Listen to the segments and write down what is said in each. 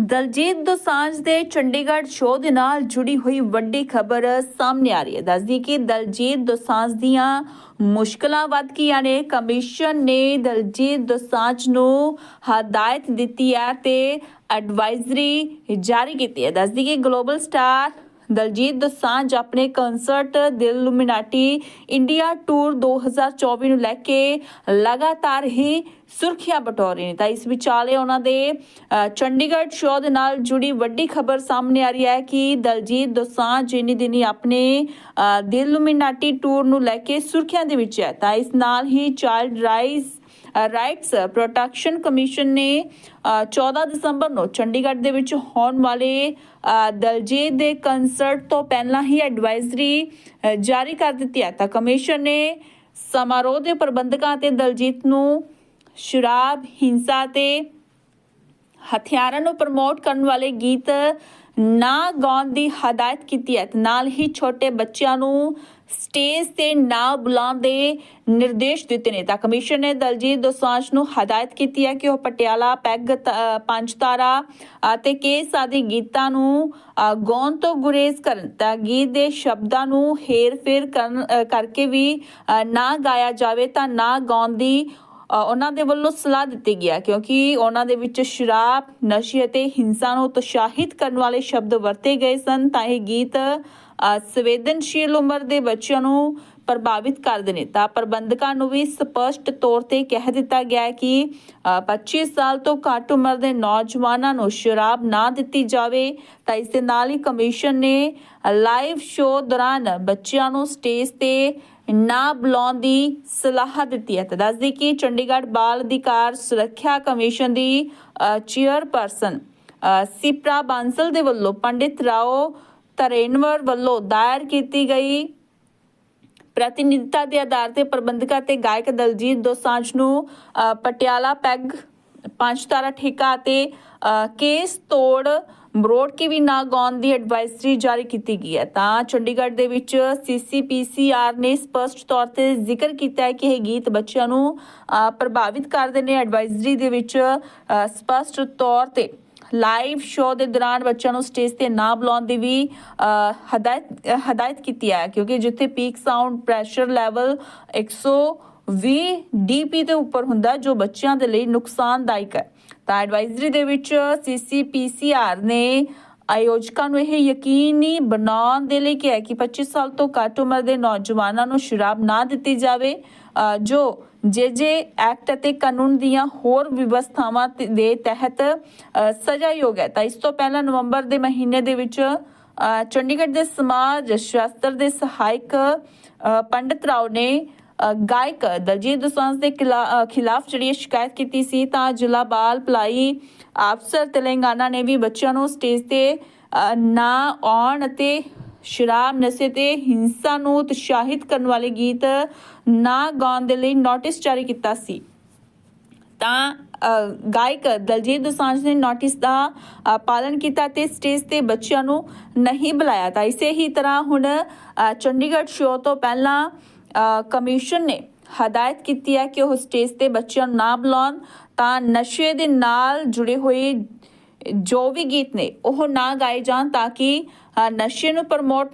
ਦਲਜੀਤ ਦੋਸਾਂਝ ਦੇ ਚੰਡੀਗੜ੍ਹ ਸ਼ੋਅ ਦੇ ਨਾਲ ਜੁੜੀ ਹੋਈ ਵੱਡੀ ਖਬਰ ਸਾਹਮਣੇ ਆ ਰਹੀ ਹੈ। ਦੱਸਦੀ ਕਿ ਦਲਜੀਤ ਦੋਸਾਂਝ ਦੀਆਂ ਮੁਸ਼ਕਲਾਂ ਵੱਧ ਗਈਆਂ ਨੇ। ਕਮਿਸ਼ਨ ਨੇ ਦਲਜੀਤ ਦੋਸਾਂਝ ਨੂੰ ਹਦਾਇਤ ਦਿੱਤੀ ਹੈ ਤੇ ਐਡਵਾਈਜ਼ਰੀ ਜਾਰੀ ਕੀਤੀ ਹੈ। ਦੱਸਦੀ ਕਿ ਗਲੋਬਲ ਸਟਾਰ ਦਲਜੀਤ ਦੋਸਾਂਝ ਆਪਣੇ ਕਨਸਰਟ ਦਿਲ ਲੂਮੀਨਾਟੀ ਇੰਡੀਆ ਟੂਰ 2024 ਨੂੰ ਲੈ ਕੇ ਲਗਾਤਾਰ ਹੀ ਸੁਰਖੀਆਂ ਬਟੋਰ ਰਹੇ ਨੇ, ਤਾਂ ਇਸ ਵਿਚਾਲੇ ਉਹਨਾਂ ਦੇ ਚੰਡੀਗੜ੍ਹ ਸ਼ੋਅ ਦੇ ਨਾਲ ਜੁੜੀ ਵੱਡੀ ਖਬਰ ਸਾਹਮਣੇ ਆ ਰਹੀ ਹੈ ਕਿ ਦਲਜੀਤ ਦੋਸਾਂਝ ਇਨੀ ਦਿਨੀ ਆਪਣੇ ਦਿਲ ਲੂਮੀਨਾਟੀ ਟੂਰ ਨੂੰ ਲੈ ਕੇ ਸੁਰਖੀਆਂ ਦੇ ਵਿੱਚ ਹੈ, ਤਾਂ ਇਸ ਨਾਲ ਹੀ child rise rights protection commission ਨੇ 14 ਦਸੰਬਰ ਨੂੰ ਚੰਡੀਗੜ੍ਹ ਦੇ ਵਿੱਚ ਹੋਣ ਵਾਲੇ ਦਲਜੀਤ ਦੇ ਕਨਸਰਟ ਤੋਂ ਪਹਿਲਾਂ ਹੀ ਐਡਵਾਈਜ਼ਰੀ ਜਾਰੀ ਕਰ ਦਿੱਤੀ ਹੈ। ਤਾਂ ਕਮਿਸ਼ਨ ਨੇ ਸਮਾਰੋਹ ਦੇ ਪ੍ਰਬੰਧਕਾਂ ਤੇ ਦਲਜੀਤ ਨੂੰ ਸ਼ਰਾਬ, ਹਿੰਸਾ ਤੇ ਹਥਿਆਰਾਂ ਨੂੰ ਪ੍ਰਮੋਟ ਕਰਨ ਵਾਲੇ ਗੀਤ ਨਾ ਗਾਉਣ ਦੀ ਹਦਾਇਤ ਕੀਤੀ ਹੈ ਨਾਲ ਹੀ ਛੋਟੇ ਬੱਚਿਆਂ ਨੂੰ ਸਟੇਜ ਤੇ ਨਾ ਬੁਲਾਉਣ ਦੇ ਨਿਰਦੇਸ਼ ਦਿੱਤੇ ਨੇ ਤਾਂ ਕਮਿਸ਼ਨ ਨੇ ਦਲਜੀਤ ਦੋਸਾਂਝ ਨੂੰ ਹਦਾਇਤ ਕੀਤੀ ਹੈ ਕਿ ਉਹ ਪਟਿਆਲਾ ਪੈਗ ਪੰਜ ਤਾਰਾ ਅਤੇ ਕੇਸ ਆਦਿ ਗੀਤਾਂ ਨੂੰ ਗਾਉਣ ਤੋਂ ਗੁਰੇਜ਼ ਕਰਨ ਤਾਂ ਗੀਤ ਦੇ ਸ਼ਬਦਾਂ ਨੂੰ ਹੇਰ-ਫੇਰ ਕਰਨ ਕਰਕੇ ਵੀ ਨਾ ਗਾਇਆ ਜਾਵੇ ਤਾਂ ਨਾ ਗਾਉਣ ਦੀ ਉਹਨਾਂ ਦੇ ਵੱਲੋਂ ਸਲਾਹ ਦਿੱਤੀ ਗਿਆ ਕਿਉਂਕਿ ਉਹਨਾਂ ਦੇ ਵਿੱਚ ਸ਼ਰਾਬ ਨਸ਼ੇ ਅਤੇ ਹਿੰਸਾ ਨੂੰ ਉਤਸ਼ਾਹਿਤ ਕਰਨ ਵਾਲੇ ਸ਼ਬਦ ਵਰਤੇ ਗਏ ਸਨ ਤਾਂ ਇਹ ਗੀਤ ਸੰਵੇਦਨਸ਼ੀਲ ਉਮਰ ਦੇ ਬੱਚਿਆਂ ਨੂੰ ਪ੍ਰਭਾਵਿਤ ਕਰਦੇ ਨੇ। ਤਾਂ ਪ੍ਰਬੰਧਕਾਂ ਨੂੰ ਵੀ ਸਪਸ਼ਟ ਤੌਰ ਤੇ ਕਹਿ ਦਿੱਤਾ ਗਿਆ ਹੈ ਕਿ ਅ, 25 ਸਾਲ ਤੋਂ ਘੱਟ ਉਮਰ ਦੇ ਨੌਜਵਾਨਾਂ ਨੂੰ ਸ਼ਰਾਬ ਨਾ ਦਿੱਤੀ ਜਾਵੇ ਤਾਂ ਇਸ ਦੇ ਨਾਲ ਹੀ ਕਮਿਸ਼ਨ ਨੇ ਲਾਈਵ ਸ਼ੋਅ ਦੌਰਾਨ ਬੱਚਿਆਂ ਨੂੰ ਸਟੇਜ ਤੇ ਨਾ ਬੁਲਾਉਣ ਦੀ ਸਲਾਹ ਦਿੱਤੀ ਹੈ। ਤਾਂ ਦੱਸਦੀ ਕਿ ਚੰਡੀਗੜ੍ਹ ਬਾਲ ਅਧਿਕਾਰ ਸੁਰੱਖਿਆ ਕਮਿਸ਼ਨ ਦੀ ਚੇਅਰਪਰਸਨ ਸਿਪਰਾ ਬਾਂਸਲ ਦੇ ਵੱਲੋਂ ਪੰਡਿਤ ਰਾਓ ਤਰੇਨਵਰ ਵੱਲੋਂ ਦਾਇਰ ਕੀਤੀ ਗਈ। ਪ੍ਰਤੀਨਿਧਤਾ ਦੇ ਆਧਾਰ ਤੇ ਪ੍ਰਬੰਧਕਾਂ ਤੇ ਗਾਇਕ ਦਲਜੀਤ ਦੋਸਾਂਝ ਨੂੰ ਅ, ਪਟਿਆਲਾ ਪੈਗ ਪੰਜ ਤਾਰਾ ਠੇਕਾ ਤੇ ਅ, ਕੇਸ ਤੋੜ ਮਰੋੜ ਕੇ ਵੀ ਨਾ ਗਾਉਣ ਦੀ ਐਡਵਾਈਜ਼ਰੀ ਜਾਰੀ ਕੀਤੀ ਗਈ ਹੈ। ਤਾਂ ਚੰਡੀਗੜ੍ਹ ਦੇ ਵਿੱਚ ਸੀਸੀਪੀਸੀਆਰ ਨੇ ਸਪਸ਼ਟ ਤੌਰ ਤੇ ਜ਼ਿਕਰ ਕੀਤਾ ਹੈ ਕਿ ਇਹ ਗੀਤ ਬੱਚਿਆਂ ਨੂੰ ਪ੍ਰਭਾਵਿਤ ਕਰਦੇ ਨੇ। ਐਡਵਾਈਜ਼ਰੀ ਦੇ ਵਿੱਚ ਸਪਸ਼ਟ ਤੌਰ ਤੇ ਲਾਈਵ ਸ਼ੋਅ ਦੇ ਦੌਰਾਨ ਬੱਚਿਆਂ ਨੂੰ ਸਟੇਜ ਤੇ ਨਾ ਬੁਲਾਉਣ ਦੀ ਵੀ ਹਦਾਇਤ ਹਦਾਇਤ ਕੀਤੀ ਹੈ। ਕਿਉਂਕਿ ਜਿੱਥੇ peak sound pressure level 120 dB ਦੇ ਉੱਪਰ ਹੁੰਦਾ ਜੋ ਬੱਚਿਆਂ ਦੇ ਲਈ ਨੁਕਸਾਨਦਾਇਕ ਹੈ। ਤਾਂ ਐਡਵਾਈਜ਼ਰੀ ਦੇ ਵਿੱਚ ਸੀਸੀਪੀਸੀਆਰ ਨੇ ਆਯੋਜਕਾਂ ਨੂੰ ਇਹ ਯਕੀਨੀ ਬਣਾਉਣ ਦੇ ਲਈ ਕਿਹਾ ਕਿ 25 ਸਾਲ ਤੋਂ ਘੱਟ ਉਮਰ ਦੇ ਨੌਜਵਾਨਾਂ ਨੂੰ ਸ਼ਰਾਬ ਨਾ ਦਿੱਤੀ ਜਾਵੇ। ਜੋ ਜੇ ਐਕਟ ਅਤੇ ਕਾਨੂੰਨ ਦੀਆਂ ਹੋਰ ਵਿਵਸਥਾਵਾਂ ਦੇ ਤਹਿਤ ਸਜ਼ਾਯੋਗ ਹੈ। ਤਾਂ ਇਸ ਤੋਂ ਪਹਿਲਾਂ ਨਵੰਬਰ ਦੇ ਮਹੀਨੇ ਦੇ ਵਿੱਚ ਚੰਡੀਗੜ੍ਹ ਦੇ ਸਮਾਜ ਸ਼ਾਸਤਰ ਦੇ ਸਹਾਇਕ ਅ, ਪੰਡਿਤ ਰਾਓ ਨੇ ਗਾਇਕ ਦਲਜੀਤ ਦੋਸਾਂਝ ਦੇ ਖਿਲਾਫ ਜਿਹੜੀ ਸ਼ਿਕਾਇਤ ਕੀਤੀ ਸੀ ਤਾਂ ਜ਼ਿਲ੍ਹਾ ਬਾਲ ਭਲਾਈ ਅਫਸਰ ਤੇਲੰਗਾਨਾ ਨੇ ਵੀ ਬੱਚਿਆਂ ਨੂੰ ਸਟੇਜ ਤੇ ਨਾ ਆਉਣ ਅਤੇ ਸ਼ਰਾਬ ਨਸ਼ੇ ਤੇ ਹਿੰਸਾ ਨੂੰ ਉਤਸ਼ਾਹਿਤ ਕਰਨ ਵਾਲੇ ਗੀਤ ਨਾ ਗਾਉਣ ਦੇ ਲਈ ਨੋਟਿਸ ਜਾਰੀ ਕੀਤਾ ਸੀ। ਤਾਂ ਗਾਇਕ ਦਲਜੀਤ ਦੋਸਾਂਝ ਨੇ ਨੋਟਿਸ ਦਾ ਅ, ਪਾਲਣ ਕੀਤਾ ਤੇ ਸਟੇਜ ਤੇ ਬੱਚਿਆਂ ਨੂੰ ਨਹੀਂ ਬੁਲਾਇਆ। ਤਾਂ ਇਸੇ ਹੀ ਤਰ੍ਹਾਂ ਹੁਣ ਚੰਡੀਗੜ੍ਹ ਸ਼ੋਅ ਤੋਂ ਪਹਿਲਾਂ ਕਮਿਸ਼ਨ ਨੇ ਹਦਾਇਤ ਕੀਤੀ ਹੈ ਕਿ ਉਹ ਸਟੇਜ ਤੇ ਬੱਚਿਆਂ ਨੂੰ ਨਾ ਬੁਲਾਉਣ ਤਾਂ ਨਸ਼ੇ ਦੇ ਨਾਲ ਜੁੜੇ ਹੋਏ ਜੋ ਵੀ ਗੀਤ ਨੇ ਉਹ ਨਾ ਗਾਏ ਜਾਣ ਤਾਂ ਕਿ ਨਸ਼ੇ ਨੂੰ ਪ੍ਰਮੋਟ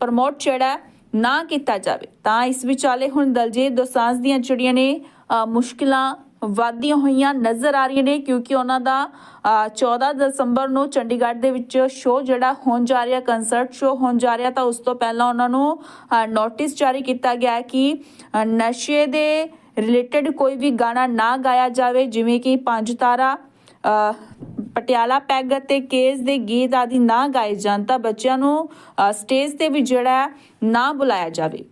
ਪ੍ਰਮੋਟ ਜਿਹੜਾ ਨਾ ਕੀਤਾ ਜਾਵੇ। ਤਾਂ ਇਸ ਵਿਚਾਲੇ ਹੁਣ ਦਲਜੀਤ ਦੋਸਾਂਝ ਦੀਆਂ ਜਿਹੜੀਆਂ ਨੇ ਅ, ਮੁਸ਼ਕਿਲਾਂ ਵਾਧੀਆਂ ਹੋਈਆਂ ਨਜ਼ਰ ਆ ਰਹੀਆਂ ਨੇ ਕਿਉਂਕਿ ਉਹਨਾਂ ਦਾ ਅ, 14 ਦਸੰਬਰ ਨੂੰ ਚੰਡੀਗੜ੍ਹ ਦੇ ਵਿੱਚ ਸ਼ੋਅ ਜਿਹੜਾ ਹੋਣ ਜਾ ਰਿਹਾ ਕੰਸਰਟ ਸ਼ੋਅ ਹੋਣ ਜਾ ਰਿਹਾ ਤਾਂ ਉਸ ਤੋਂ ਪਹਿਲਾਂ ਉਹਨਾਂ ਨੂੰ ਨੋਟਿਸ ਜਾਰੀ ਕੀਤਾ ਗਿਆ ਕਿ ਨਸ਼ੇ ਦੇ ਰਿਲੇਟਡ ਕੋਈ ਵੀ ਗਾਣਾ ਨਾ ਗਾਇਆ ਜਾਵੇ ਜਿਵੇਂ ਕਿ ਪੰਜ ਤਾਰਾ ਪਟਿਆਲਾ ਪੈਗ ਅਤੇ ਕੇਸ ਦੇ ਗੀਤ ਆਦਿ ਨਾ ਗਾਏ ਜਾਣ ਤਾਂ ਬੱਚਿਆਂ ਨੂੰ ਸਟੇਜ ਤੇ ਵੀ ਜਿਹੜਾ ਨਾ ਬੁਲਾਇਆ ਜਾਵੇ।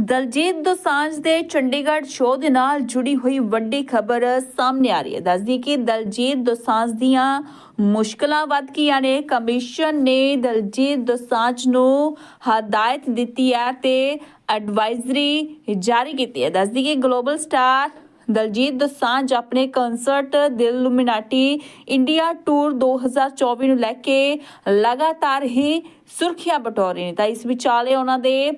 ਦਲਜੀਤ ਦੋਸਾਂਝ ਦੇ ਚੰਡੀਗੜ੍ਹ ਸ਼ੋਅ ਦੇ ਨਾਲ ਜੁੜੀ ਹੋਈ ਵੱਡੀ ਖਬਰ ਸਾਹਮਣੇ ਆ ਰਹੀ ਹੈ। ਦੱਸਦੀ ਕਿ ਦਲਜੀਤ ਦੋਸਾਂਝ ਦੀਆਂ ਮੁਸ਼ਕਲਾਂ ਵੱਧ ਗਈਆਂ ਨੇ। ਕਮਿਸ਼ਨ ਨੇ ਦਲਜੀਤ ਦੋਸਾਂਝ ਨੂੰ ਹਦਾਇਤ ਦਿੱਤੀ ਹੈ ਤੇ ਐਡਵਾਈਜ਼ਰੀ ਜਾਰੀ ਕੀਤੀ ਹੈ। ਦੱਸਦੀ ਕਿ ਗਲੋਬਲ ਸਟਾਰ ਦਲਜੀਤ ਦੋਸਾਂਝ ਆਪਣੇ ਕਨਸਰਟ ਦਿਲ ਲੁਮਿਨਾਟੀ ਇੰਡੀਆ ਟੂਰ 2024 ਨੂੰ ਲੈ ਕੇ ਲਗਾਤਾਰ ਹੀ ਸੁਰਖੀਆਂ ਬਟੋਰ ਰਹੇ ਨੇ। ਤਾਂ ਇਸ ਵਿਚਾਲੇ ਉਹਨਾਂ ਦੇ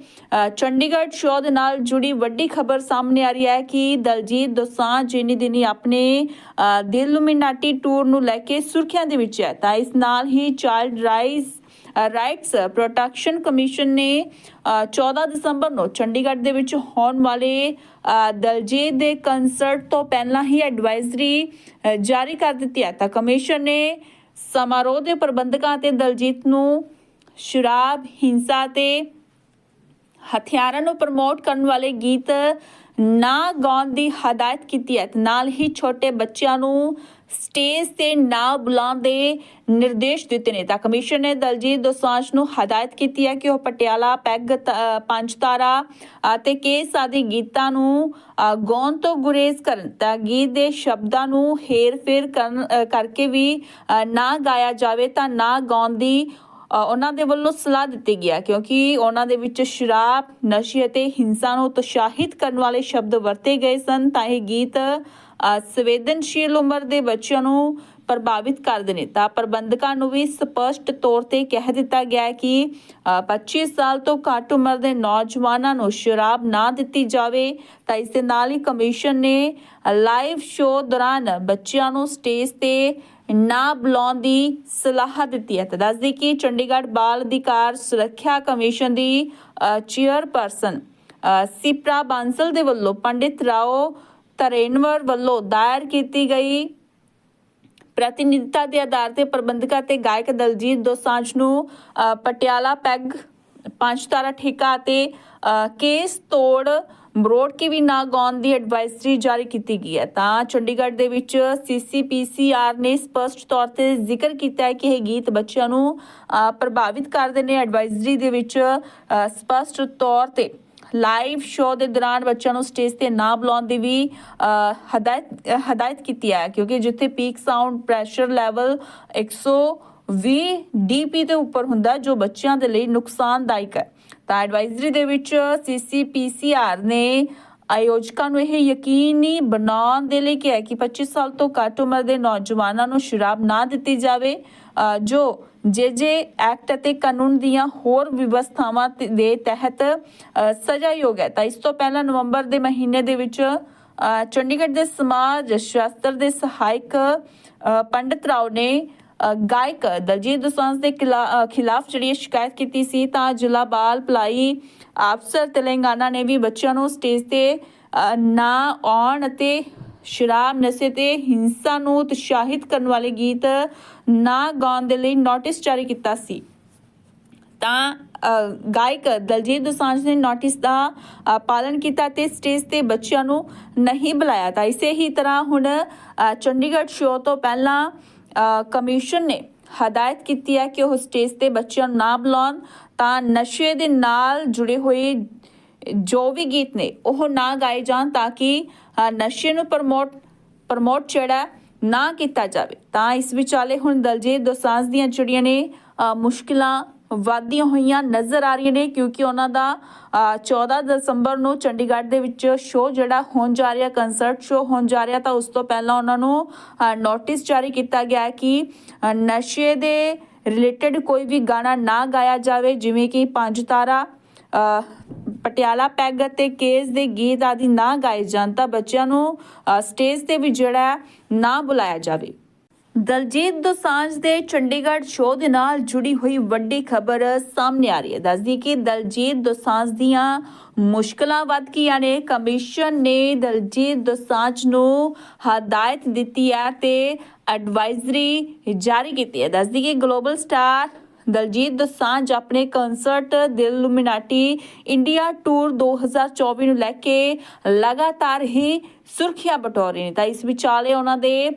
ਚੰਡੀਗੜ੍ਹ ਸ਼ੋਅ ਦੇ ਨਾਲ ਜੁੜੀ ਵੱਡੀ ਖਬਰ ਸਾਹਮਣੇ ਆ ਰਹੀ ਹੈ ਕਿ ਦਲਜੀਤ ਦੋਸਾਂਝ ਇਨੀ ਦਿਨੀ ਆਪਣੇ ਅ, ਦਿਲ ਲੁਮਿਨਾਟੀ ਟੂਰ ਨੂੰ ਲੈ ਕੇ ਸੁਰਖੀਆਂ ਦੇ ਵਿੱਚ ਹੈ। ਤਾਂ ਇਸ ਨਾਲ ਹੀ child rise rights protection commission ਨੇ 14 ਦਸੰਬਰ ਨੂੰ ਚੰਡੀਗੜ੍ਹ ਦੇ ਵਿੱਚ ਹੋਣ ਵਾਲੇ ਦਲਜੀਤ ਦੇ ਕਨਸਰਟ ਤੋਂ ਪਹਿਲਾਂ ਹੀ ਐਡਵਾਈਜ਼ਰੀ ਜਾਰੀ ਕਰ ਦਿੱਤੀ ਹੈ। ਤਾਂ ਕਮਿਸ਼ਨ ਨੇ ਸਮਾਰੋਹ ਦੇ ਪ੍ਰਬੰਧਕਾਂ ਤੇ ਦਲਜੀਤ ਨੂੰ ਸ਼ਰਾਬ, ਹਿੰਸਾ ਤੇ ਹਥਿਆਰਾਂ ਨੂੰ ਪ੍ਰਮੋਟ ਕਰਨ ਵਾਲੇ ਗੀਤ ਨਾ ਗਾਉਣ ਦੀ ਹਦਾਇਤ ਕੀਤੀ ਹੈ। ਨਾਲ ਹੀ ਛੋਟੇ ਬੱਚਿਆਂ ਨੂੰ ਸਟੇਜ ਤੇ ਨਾ ਬੁਲਾਉਣ ਦੇ ਨਿਰਦੇਸ਼ ਦਿੱਤੇ ਨੇ। ਤਾਂ ਕਮਿਸ਼ਨ ਨੇ ਦਲਜੀਤ ਦੋਸਾਂਝ ਨੂੰ ਹਦਾਇਤ ਕੀਤੀ ਹੈ ਕਿ ਉਹ ਪਟਿਆਲਾ ਪੈਗ ਪੰਜ ਤਾਰਾ ਅਤੇ ਕੇਸ ਆਦਿ ਗੀਤਾਂ ਨੂੰ ਗਾਉਣ ਤੋਂ ਗੁਰੇਜ਼ ਕਰਨ। ਤਾਂ ਗੀਤ ਦੇ ਸ਼ਬਦਾਂ ਨੂੰ ਹੇਰ-ਫੇਰ ਕਰਨ ਕਰਕੇ ਵੀ ਨਾ ਗਾਇਆ ਜਾਵੇ ਤਾਂ ਨਾ ਗਾਉਣ ਦੀ ਉਹਨਾਂ ਦੇ ਵੱਲੋਂ ਸਲਾਹ ਦਿੱਤੀ ਗਿਆ ਕਿਉਂਕਿ ਉਹਨਾਂ ਦੇ ਵਿੱਚ ਸ਼ਰਾਬ, ਨਸ਼ੇ ਅਤੇ ਹਿੰਸਾ ਨੂੰ ਉਤਸ਼ਾਹਿਤ ਕਰਨ ਵਾਲੇ ਸ਼ਬਦ ਵਰਤੇ ਗਏ ਸਨ। ਤਾਂ ਇਹ ਗੀਤ ਸੰਵੇਦਨਸ਼ੀਲ ਉਮਰ ਦੇ ਬੱਚਿਆਂ ਨੂੰ ਪ੍ਰਭਾਵਿਤ ਕਰਦੇ ਨੇ। ਤਾਂ ਪ੍ਰਬੰਧਕਾਂ ਨੂੰ ਵੀ ਸਪਸ਼ਟ ਤੌਰ ਤੇ ਕਹਿ ਦਿੱਤਾ ਗਿਆ ਹੈ ਕਿ ਅ, 25 ਸਾਲ ਤੋਂ ਘੱਟ ਉਮਰ ਦੇ ਨੌਜਵਾਨਾਂ ਨੂੰ ਸ਼ਰਾਬ ਨਾ ਦਿੱਤੀ ਜਾਵੇ ਤਾਂ ਇਸ ਦੇ ਨਾਲ ਹੀ ਕਮਿਸ਼ਨ ਨੇ ਲਾਈਵ ਸ਼ੋਅ ਦੌਰਾਨ ਬੱਚਿਆਂ ਨੂੰ ਸਟੇਜ ਤੇ ਨਾ ਬੁਲਾਉਣ ਦੀ ਸਲਾਹ ਦਿੱਤੀ ਹੈ। ਤਾਂ ਦੱਸਦੀ ਕਿ ਚੰਡੀਗੜ੍ਹ ਬਾਲ ਅਧਿਕਾਰ ਸੁਰੱਖਿਆ ਕਮਿਸ਼ਨ ਦੀ ਚੇਅਰਪਰਸਨ ਸਿਪਰਾ ਬਾਂਸਲ ਦੇ ਵੱਲੋਂ ਪੰਡਿਤ ਰਾਓ ਤਰੇਨਵਰ ਵੱਲੋਂ ਦਾਇਰ ਕੀਤੀ ਗਈ। ਪ੍ਰਤੀਨਿਧਤਾ ਦੇ ਆਧਾਰ ਤੇ ਪ੍ਰਬੰਧਕਾਂ ਤੇ ਗਾਇਕ ਦਲਜੀਤ ਦੋਸਾਂਝ ਨੂੰ ਪਟਿਆਲਾ ਪੈਗ ਪੰਜ ਤਾਰਾ ਠੇਕਾ ਅਤੇ ਕੇਸ ਤੋੜ ਮਰੋੜ ਕੇ ਵੀ ਨਾ ਗਾਉਣ ਦੀ ਐਡਵਾਈਜ਼ਰੀ ਜਾਰੀ ਕੀਤੀ ਗਈ ਹੈ। ਤਾਂ ਚੰਡੀਗੜ੍ਹ ਦੇ ਵਿੱਚ ਸੀਸੀਪੀਸੀਆਰ ਨੇ ਸਪਸ਼ਟ ਤੌਰ ਤੇ ਜ਼ਿਕਰ ਕੀਤਾ ਹੈ ਕਿ ਇਹ ਗੀਤ ਬੱਚਿਆਂ ਨੂੰ ਪ੍ਰਭਾਵਿਤ ਕਰਦੇ ਨੇ। ਐਡਵਾਈਜ਼ਰੀ ਦੇ ਵਿੱਚ ਸਪਸ਼ਟ ਤੌਰ ਤੇ ਲਾਈਵ ਸ਼ੋਅ ਦੇ ਦੌਰਾਨ ਬੱਚਿਆਂ ਨੂੰ ਸਟੇਜ ਤੇ ਨਾ ਬੁਲਾਉਣ ਦੀ ਵੀ ਹਦਾਇਤ ਹਦਾਇਤ ਕੀਤੀ ਹੈ, ਕਿਉਂਕਿ ਜਿੱਥੇ peak sound pressure level 120 dB ਦੇ ਉੱਪਰ ਹੁੰਦਾ ਜੋ ਬੱਚਿਆਂ ਦੇ ਲਈ ਨੁਕਸਾਨਦਾਇਕ ਹੈ। ਤਾਂ ਐਡਵਾਈਜ਼ਰੀ ਦੇ ਵਿੱਚ ਸੀਸੀਪੀਸੀਆਰ ਨੇ ਆਯੋਜਕਾਂ ਨੂੰ ਇਹ ਯਕੀਨੀ ਬਣਾਉਣ ਦੇ ਲਈ ਕਿਹਾ ਕਿ 25 ਸਾਲ ਤੋਂ ਘੱਟ ਉਮਰ ਦੇ ਨੌਜਵਾਨਾਂ ਨੂੰ ਸ਼ਰਾਬ ਨਾ ਦਿੱਤੀ ਜਾਵੇ ਜੋ ਜੇ ਐਕਟ ਅਤੇ ਕਾਨੂੰਨ ਦੀਆਂ ਹੋਰ ਵਿਵਸਥਾਵਾਂ ਦੇ ਤਹਿਤ ਸਜ਼ਾਯੋਗ ਹੈ ਤਾਂ ਇਸ ਤੋਂ ਪਹਿਲਾਂ ਨਵੰਬਰ ਦੇ ਮਹੀਨੇ ਦੇ ਵਿੱਚ ਚੰਡੀਗੜ੍ਹ ਦੇ ਸਮਾਜ ਸ਼ਾਸਤਰ ਦੇ ਸਹਾਇਕ ਅ, ਪੰਡਿਤ ਰਾਓ ਨੇ ਗਾਇਕ ਦਲਜੀਤ ਦੋਸਾਂਝ ਦੇ ਖਿਲਾ- ਖਿਲਾਫ ਜਿਹੜੀ ਸ਼ਿਕਾਇਤ ਕੀਤੀ ਸੀ ਤਾਂ ਜ਼ਿਲ੍ਹਾ ਬਾਲ ਭਲਾਈ ਅਫਸਰ ਤੇਲੰਗਾਨਾ ਨੇ ਵੀ ਬੱਚਿਆਂ ਨੂੰ ਸਟੇਜ ਤੇ ਨਾ ਆਉਣ ਅਤੇ ਸ਼ਰਾਬ ਨਸ਼ੇ ਤੇ ਹਿੰਸਾ ਨੂੰ ਉਤਸ਼ਾਹਿਤ ਕਰਨ ਵਾਲੇ ਗੀਤ ਨਾ ਗਾਉਣ ਦੇ ਲਈ ਨੋਟਿਸ ਜਾਰੀ ਕੀਤਾ ਸੀ। ਤਾਂ ਗਾਇਕ ਦਲਜੀਤ ਦੋਸਾਂਝ ਨੇ ਨੋਟਿਸ ਦਾ ਅ, ਕੀਤਾ ਤੇ ਸਟੇਜ ਤੇ ਬੱਚਿਆਂ ਨੂੰ ਨਹੀਂ ਬੁਲਾਇਆ ਤਾਂ ਇਸੇ ਹੀ ਤਰ੍ਹਾਂ ਹੁਣ ਚੰਡੀਗੜ੍ਹ ਸ਼ੋਅ ਤੋਂ ਪਹਿਲਾਂ ਕਮਿਸ਼ਨ ਨੇ ਹਦਾਇਤ ਕੀਤੀ ਹੈ ਕਿ ਉਹ ਸਟੇਜ ਤੇ ਬੱਚਿਆਂ ਨੂੰ ਨਾ ਬੁਲਾਉਣ ਤਾਂ ਨਸ਼ੇ ਦੇ ਨਾਲ ਜੁੜੇ ਹੋਏ ਜੋ ਵੀ ਗੀਤ ਨੇ ਉਹ ਨਾ ਗਾਏ ਜਾਣ ਤਾਂ ਕਿ ਨਸ਼ੇ ਨੂੰ ਪ੍ਰਮੋਟ ਪ੍ਰਮੋਟ ਜਿਹੜਾ ਨਾ ਕੀਤਾ ਜਾਵੇ। ਤਾਂ ਇਸ ਵਿਚਾਲੇ ਹੁਣ ਦਲਜੀਤ ਦੋਸਾਂਝ ਦੀਆਂ ਜਿਹੜੀਆਂ ਨੇ ਮੁਸ਼ਕਿਲਾਂ ਵਧਦੀਆਂ ਹੋਈਆਂ ਨਜ਼ਰ ਆ ਰਹੀਆਂ ਨੇ ਕਿਉਂਕਿ ਉਹਨਾਂ ਦਾ ਅ, 14 ਦਸੰਬਰ ਨੂੰ ਚੰਡੀਗੜ੍ਹ ਦੇ ਵਿੱਚ ਸ਼ੋਅ ਜਿਹੜਾ ਹੋਣ ਜਾ ਰਿਹਾ ਕਨਸਰਟ ਸ਼ੋਅ ਹੋਣ ਜਾ ਰਿਹਾ ਤਾਂ ਉਸ ਤੋਂ ਪਹਿਲਾਂ ਉਹਨਾਂ ਨੂੰ ਨੋਟਿਸ ਜਾਰੀ ਕੀਤਾ ਗਿਆ ਕਿ ਨਸ਼ੇ ਦੇ ਰਿਲੇਟਡ ਕੋਈ ਵੀ ਗਾਣਾ ਨਾ ਗਾਇਆ ਜਾਵੇ ਜਿਵੇਂ ਕਿ ਪੰਜ ਤਾਰਾ ਪਟਿਆਲਾ ਪੈਗ ਅਤੇ ਕੇਸ ਦੇ ਗੀਤ ਆਦਿ ਨਾ ਗਾਏ ਜਾਣ ਤਾਂ ਬੱਚਿਆਂ ਨੂੰ ਸਟੇਜ ਤੇ ਵੀ ਜਿਹੜਾ ਨਾ ਬੁਲਾਇਆ ਜਾਵੇ। ਦਲਜੀਤ ਦੋਸਾਂਝ ਦੇ ਚੰਡੀਗੜ੍ਹ ਸ਼ੋਅ ਦੇ ਨਾਲ ਜੁੜੀ ਹੋਈ ਵੱਡੀ ਖਬਰ ਸਾਹਮਣੇ ਆ ਰਹੀ ਹੈ। ਦੱਸਦੀ ਕਿ ਦਲਜੀਤ ਦੋਸਾਂਝ ਦੀਆਂ ਮੁਸ਼ਕਲਾਂ ਵੱਧ ਗਈਆਂ ਨੇ। ਕਮਿਸ਼ਨ ਨੇ ਦਲਜੀਤ ਦੋਸਾਂਝ ਨੂੰ ਹਦਾਇਤ ਦਿੱਤੀ ਹੈ ਤੇ ਐਡਵਾਈਜ਼ਰੀ ਜਾਰੀ ਕੀਤੀ ਹੈ। ਦੱਸਦੀ ਕਿ ਗਲੋਬਲ ਸਟਾਰ ਦਲਜੀਤ ਦੋਸਾਂਝ ਆਪਣੇ ਕਨਸਰਟ ਦਿਲ ਲੁਮਿਨਾਟੀ ਇੰਡੀਆ ਟੂਰ 2024 ਨੂੰ ਲੈ ਕੇ ਲਗਾਤਾਰ ਹੀ ਸੁਰਖੀਆਂ ਬਟੋਰ ਰਹੇ ਨੇ। ਤਾਂ ਇਸ ਵਿਚਾਲੇ ਉਹਨਾਂ ਦੇ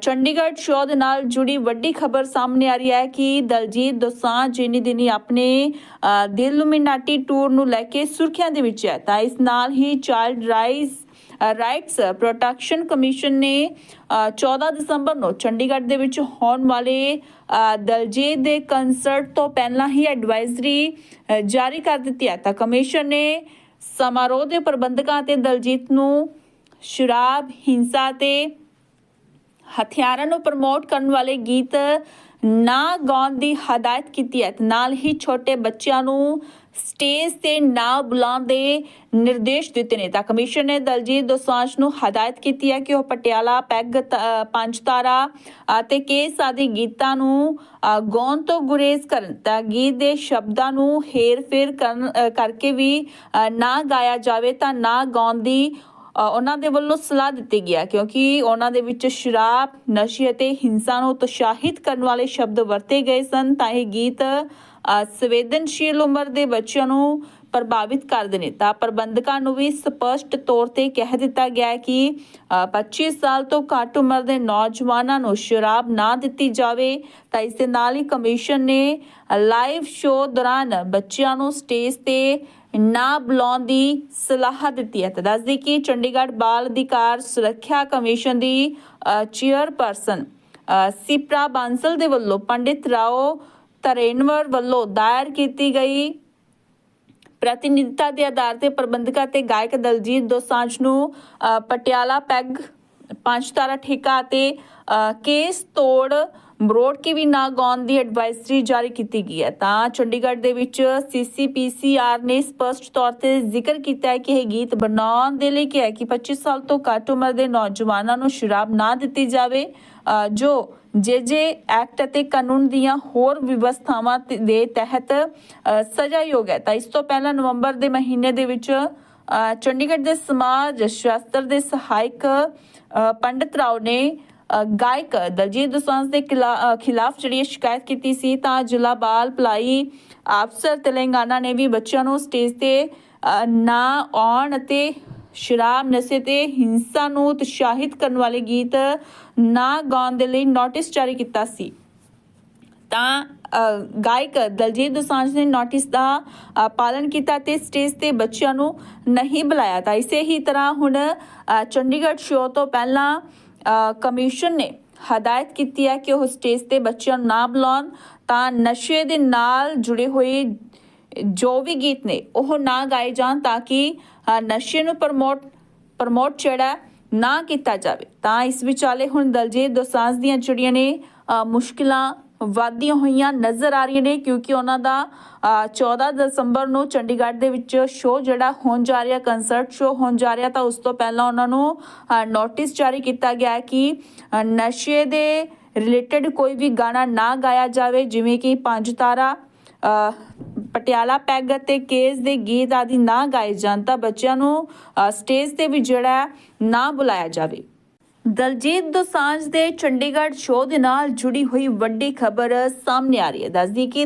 ਚੰਡੀਗੜ੍ਹ ਸ਼ੋਅ ਦੇ ਨਾਲ ਜੁੜੀ ਵੱਡੀ ਖਬਰ ਸਾਹਮਣੇ ਆ ਰਹੀ ਹੈ ਕਿ ਦਲਜੀਤ ਦੋਸਾਂਝ ਇਨੀ ਦਿਨੀ ਆਪਣੇ ਦਿਲ ਲੁਮਿਨਾਟੀ ਟੂਰ ਨੂੰ ਲੈ ਕੇ ਸੁਰਖੀਆਂ ਦੇ ਵਿੱਚ ਹੈ। ਤਾਂ ਇਸ ਨਾਲ ਹੀ child rise rights protection commission ਨੇ ਅ, 14 ਦਸੰਬਰ ਨੂੰ ਚੰਡੀਗੜ੍ਹ ਦੇ ਵਿੱਚ ਹੋਣ ਵਾਲੇ ਦਲਜੀਤ ਦੇ ਕਨਸਰਟ ਤੋਂ ਪਹਿਲਾਂ ਹੀ ਐਡਵਾਈਜ਼ਰੀ ਜਾਰੀ ਕਰ ਦਿੱਤੀ ਹੈ। ਤਾਂ ਕਮਿਸ਼ਨ ਨੇ ਸਮਾਰੋਹ ਦੇ ਪ੍ਰਬੰਧਕਾਂ ਤੇ ਦਲਜੀਤ ਨੂੰ ਸ਼ਰਾਬ ਹਿੰਸਾ ਤੇ ਹਥਿਆਰਾਂ ਨੂੰ ਪ੍ਰਮੋਟ ਕਰਨ ਵਾਲੇ ਗੀਤ ਨਾ ਗਾਉਣ ਦੀ ਹਦਾਇਤ ਕੀਤੀ ਹੈ। ਨਾਲ ਹੀ ਛੋਟੇ ਬੱਚਿਆਂ ਨੂੰ ਸਟੇਜ ਤੇ ਨਾ ਬੁਲਾਉਣ ਦੇ ਨਿਰਦੇਸ਼ ਦਿੱਤੇ ਨੇ। ਤਾਂ ਕਮਿਸ਼ਨ ਨੇ ਦਲਜੀਤ ਦੋਸਾਂਝ ਨੂੰ ਹਦਾਇਤ ਕੀਤੀ ਹੈ ਕਿ ਉਹ ਪਟਿਆਲਾ ਪੈਗ ਪੰਜ ਤਾਰਾ ਅਤੇ ਕੇਸ ਆਦਿ ਗੀਤਾਂ ਨੂੰ ਗਾਉਣ ਤੋਂ ਗੁਰੇਜ਼ ਕਰਨ। ਤਾਂ ਗੀਤ ਦੇ ਸ਼ਬਦਾਂ ਨੂੰ ਹੇਰ-ਫੇਰ ਕਰਕੇ ਵੀ ਨਾ ਗਾਇਆ ਜਾਵੇ ਤਾਂ ਨਾ ਗਾਉਣ ਦੀ ਉਹਨਾਂ ਦੇ ਵੱਲੋਂ ਸਲਾਹ ਦਿੱਤੀ ਗਿਆ ਕਿਉਂਕਿ ਉਹਨਾਂ ਦੇ ਵਿੱਚ ਸ਼ਰਾਬ, ਨਸ਼ੇ ਅਤੇ ਹਿੰਸਾ ਨੂੰ ਉਤਸ਼ਾਹਿਤ ਕਰਨ ਵਾਲੇ ਸ਼ਬਦ ਵਰਤੇ ਗਏ ਸਨ। ਤਾਂ ਇਹ ਗੀਤ ਸੰਵੇਦਨਸ਼ੀਲ ਉਮਰ ਦੇ ਬੱਚਿਆਂ ਨੂੰ ਪ੍ਰਭਾਵਿਤ ਕਰਦੇ ਨੇ। ਤਾਂ ਪ੍ਰਬੰਧਕਾਂ ਨੂੰ ਵੀ ਸਪਸ਼ਟ ਤੌਰ ਤੇ ਕਹਿ ਦਿੱਤਾ ਗਿਆ ਹੈ ਕਿ 25 ਸਾਲ ਤੋਂ ਘੱਟ ਉਮਰ ਦੇ ਨੌਜਵਾਨਾਂ ਨੂੰ ਸ਼ਰਾਬ ਨਾ ਦਿੱਤੀ ਜਾਵੇ, ਤਾਂ ਇਸ ਦੇ ਨਾਲ ਹੀ ਕਮਿਸ਼ਨ ਨੇ ਲਾਈਵ ਸ਼ੋਅ ਦੌਰਾਨ ਬੱਚਿਆਂ ਨੂੰ ਸਟੇਜ ਤੇ ਨਾ ਬੁਲਾਉਣ ਦੀ ਸਲਾਹ ਦਿੱਤੀ ਹੈ। ਤਾਂ ਦੱਸਦੀ ਕਿ ਚੰਡੀਗੜ੍ਹ ਬਾਲ ਅਧਿਕਾਰ ਸੁਰੱਖਿਆ ਕਮਿਸ਼ਨ ਦੀ ਚੇਅਰਪਰਸਨ ਸਿਪਰਾ ਬਾਂਸਲ ਦੇ ਵੱਲੋਂ ਪੰਡਿਤ ਰਾਓ ਤਰੇਨਵਰ ਵੱਲੋਂ ਦਾਇਰ ਕੀਤੀ ਗਈ। ਪ੍ਰਤੀਨਿਧਤਾ ਦੇ ਆਧਾਰ ਤੇ ਪ੍ਰਬੰਧਕਾਂ ਤੇ ਗਾਇਕ ਦਲਜੀਤ ਦੋਸਾਂਝ ਨੂੰ ਅ, ਪਟਿਆਲਾ ਪੈਗ ਪੰਜ ਤਾਰਾ ਠੇਕਾ ਅਤੇ ਅ, ਕੇਸ ਤੋੜ ਮਰੋੜ ਕੇ ਵੀ ਨਾ ਗਾਉਣ ਦੀ ਐਡਵਾਈਜ਼ਰੀ ਜਾਰੀ ਕੀਤੀ ਗਈ ਹੈ। ਤਾਂ ਚੰਡੀਗੜ੍ਹ ਦੇ ਵਿੱਚ ਸੀਸੀਪੀਸੀਆਰ ਨੇ ਸਪਸ਼ਟ ਤੌਰ ਤੇ ਜ਼ਿਕਰ ਕੀਤਾ ਹੈ ਕਿ ਇਹ ਗੀਤ ਬਣਾਉਣ ਦੇ ਲਈ ਕਿਹਾ ਕਿ 25 ਸਾਲ ਤੋਂ ਘੱਟ ਉਮਰ ਦੇ ਨੌਜਵਾਨਾਂ ਨੂੰ ਸ਼ਰਾਬ ਨਾ ਦਿੱਤੀ ਜਾਵੇ। ਜੋ ਜੇ ਜੇ ਐਕਟ ਅਤੇ ਕਾਨੂੰਨ ਦੀਆਂ ਹੋਰ ਵਿਵਸਥਾਵਾਂ ਤੇ- ਦੇ ਤਹਿਤ ਸਜ਼ਾਯੋਗ ਹੈ। ਤਾਂ ਇਸ ਤੋਂ ਪਹਿਲਾਂ ਨਵੰਬਰ ਦੇ ਮਹੀਨੇ ਦੇ ਵਿੱਚ ਚੰਡੀਗੜ੍ਹ ਦੇ ਸਮਾਜ ਸ਼ਾਸਤਰ ਦੇ ਸਹਾਇਕ ਅ, ਪੰਡਿਤ ਰਾਓ ਨੇ ਗਾਇਕ ਦਲਜੀਤ ਦੋਸਾਂਝ ਦੇ ਖਿਲਾਫ ਜਿਹੜੀ ਸ਼ਿਕਾਇਤ ਕੀਤੀ ਸੀ ਤਾਂ ਜ਼ਿਲ੍ਹਾ ਬਾਲ ਭਲਾਈ ਅਫਸਰ ਤੇਲੰਗਾਨਾ ਨੇ ਵੀ ਬੱਚਿਆਂ ਨੂੰ ਸਟੇਜ ਤੇ ਨਾ ਆਉਣ ਅਤੇ ਸ਼ਰਾਬ ਨਸ਼ੇ ਤੇ ਹਿੰਸਾ ਨੂੰ ਉਤਸ਼ਾਹਿਤ ਕਰਨ ਵਾਲੇ ਗੀਤ ਨਾ ਗਾਉਣ ਦੇ ਲਈ ਨੋਟਿਸ ਜਾਰੀ ਕੀਤਾ ਸੀ। ਤਾਂ ਗਾਇਕ ਦਲਜੀਤ ਦੋਸਾਂਝ ਨੇ ਨੋਟਿਸ ਦਾ ਅ, ਪਾਲਣ ਕੀਤਾ ਤੇ ਸਟੇਜ ਤੇ ਬੱਚਿਆਂ ਨੂੰ ਨਹੀਂ ਬੁਲਾਇਆ। ਤਾਂ ਇਸੇ ਹੀ ਤਰ੍ਹਾਂ ਹੁਣ ਚੰਡੀਗੜ੍ਹ ਸ਼ੋਅ ਤੋਂ ਪਹਿਲਾਂ ਕਮਿਸ਼ਨ ਨੇ ਹਦਾਇਤ ਕੀਤੀ ਹੈ ਕਿ ਉਹ ਸਟੇਜ ਤੇ ਬੱਚਿਆਂ ਨੂੰ ਨਾ ਬੁਲਾਉਣ ਤਾਂ ਨਸ਼ੇ ਦੇ ਨਾਲ ਜੁੜੇ ਹੋਏ ਜੋ ਵੀ ਗੀਤ ਨੇ ਉਹ ਨਾ ਗਾਏ ਜਾਣ ਤਾਂ ਕਿ ਨਸ਼ੇ ਨੂੰ ਪ੍ਰਮੋਟ ਪ੍ਰਮੋਟ ਜਿਹੜਾ ਨਾ ਕੀਤਾ ਜਾਵੇ। ਤਾਂ ਇਸ ਵਿਚਾਲੇ ਹੁਣ ਦਲਜੀਤ ਦੋਸਾਂਝ ਦੀਆਂ ਜਿਹੜੀਆਂ ਨੇ ਅ, ਮੁਸ਼ਕਿਲਾਂ ਵਧਦੀਆਂ ਹੋਈਆਂ ਨਜ਼ਰ ਆ ਰਹੀਆਂ ਨੇ ਕਿਉਂਕਿ ਉਹਨਾਂ ਦਾ ਅ, 14 ਦਸੰਬਰ ਨੂੰ ਚੰਡੀਗੜ੍ਹ ਦੇ ਵਿੱਚ ਸ਼ੋਅ ਜਿਹੜਾ ਹੋਣ ਜਾ ਰਿਹਾ ਕੰਸਰਟ ਸ਼ੋਅ ਹੋਣ ਜਾ ਰਿਹਾ ਤਾਂ ਉਸ ਤੋਂ ਪਹਿਲਾਂ ਉਹਨਾਂ ਨੂੰ ਨੋਟਿਸ ਜਾਰੀ ਕੀਤਾ ਗਿਆ ਕਿ ਨਸ਼ੇ ਦੇ ਰਿਲੇਟਡ ਕੋਈ ਵੀ ਗਾਣਾ ਨਾ ਗਾਇਆ ਜਾਵੇ ਜਿਵੇਂ ਕਿ ਪੰਜ ਤਾਰਾ ਪਟਿਆਲਾ ਪੈਗ ਅਤੇ ਕੇਸ ਦੇ ਗੀਤ ਆਦਿ ਨਾ ਗਾਏ ਜਾਣ ਤਾਂ ਬੱਚਿਆਂ ਨੂੰ ਸਟੇਜ ਤੇ ਵੀ ਜਿਹੜਾ ਨਾ ਬੁਲਾਇਆ ਜਾਵੇ। ਦਲਜੀਤ ਦੋਸਾਂਝ ਦੇ ਚੰਡੀਗੜ੍ਹ ਸ਼ੋਅ ਦੇ ਨਾਲ ਜੁੜੀ ਹੋਈ ਵੱਡੀ ਖਬਰ ਸਾਹਮਣੇ ਆ ਰਹੀ ਹੈ। ਦੱਸਦੀ ਕਿ